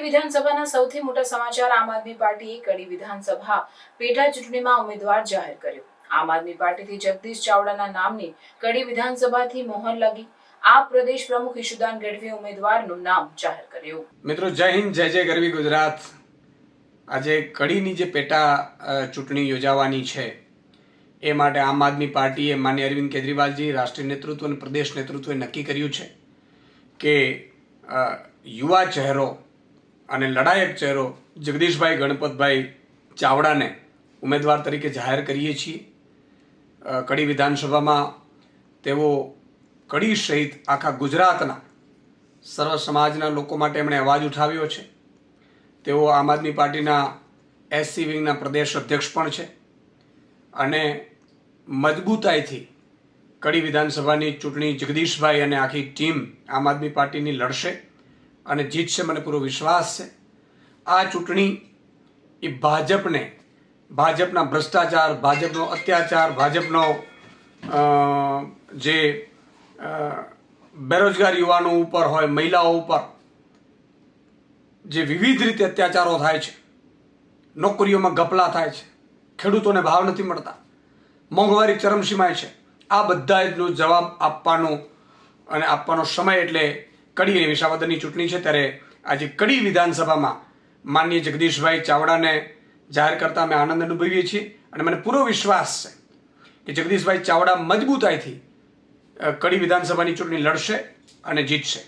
કડી વિધાનસભાના સૌથી મોટા સમાચાર આમ આદમી પાર્ટીએ કડી વિધાનસભા પેટા ચૂંટણીમાં ઉમેદવાર જાહેર કર્યો. આમ આદમી પાર્ટીથી જગદીશ ચાવડાના નામની કડી વિધાનસભાથી મોહર લાગી. આ પ્રદેશ પ્રમુખ ઈશુદાન ગઢવી ઉમેદવારનું નામ જાહેર કર્યું. મિત્રો, જય હિન્દ, જય જય ગરવી ગુજરાત. આજે કડીની જે પેટા ચૂંટણી યોજાવાની છે, એ માટે આમ આદમી પાર્ટીએ માન્ય અરવિંદ કેજરીવાલજી રાષ્ટ્રીય નેતૃત્વ અને પ્રદેશ નેતૃત્વે નક્કી કર્યું છે કે યુવા ચહેરો અને લડાયક ચહેરો જગદીશભાઈ ગણપતભાઈ ચાવડાને ઉમેદવાર તરીકે જાહેર કરીએ છીએ. કડી વિધાનસભામાં તેઓ કડી સહિત આખા ગુજરાતના સર્વ સમાજના લોકો માટે એમણે અવાજ ઉઠાવ્યો છે. તેઓ આમ આદમી પાર્ટીના એસસી વિંગના પ્રદેશ અધ્યક્ષ પણ છે. અને મજબૂતાઈથી કડી વિધાનસભાની ચૂંટણી જગદીશભાઈ અને આખી ટીમ આમ આદમી પાર્ટીની લડશે. અને જીતશે મને પૂરો વિશ્વાસ છે. આ ચૂંટણી એ ભાજપને, ભાજપના ભ્રષ્ટાચાર, ભાજપનો અત્યાચાર, ભાજપનો જે બેરોજગાર યુવાનો ઉપર હોય, મહિલાઓ ઉપર, જે વિવિધ રીતે અત્યાચારો થાય છે. નોકરીઓમાં ગપલા થાય છે. ખેડૂતોને ભાવ નથી મળતા. મોંઘવારી ચરમસીમાય છે. આ બધાનો જવાબ આપવાનો અને આપવાનો સમય એટલે કડી અને વિસાવદરની ચૂંટણી છે ત્યારે આજે કડી વિધાનસભામાં માનનીય જગદીશભાઈ ચાવડાને જાહેર કરતા અમે આનંદ અનુભવીએ છીએ અને મને પૂરો વિશ્વાસ છે કે જગદીશભાઈ ચાવડા મજબૂતાઈથી કડી વિધાનસભાની ચૂંટણી લડશે અને જીતશે.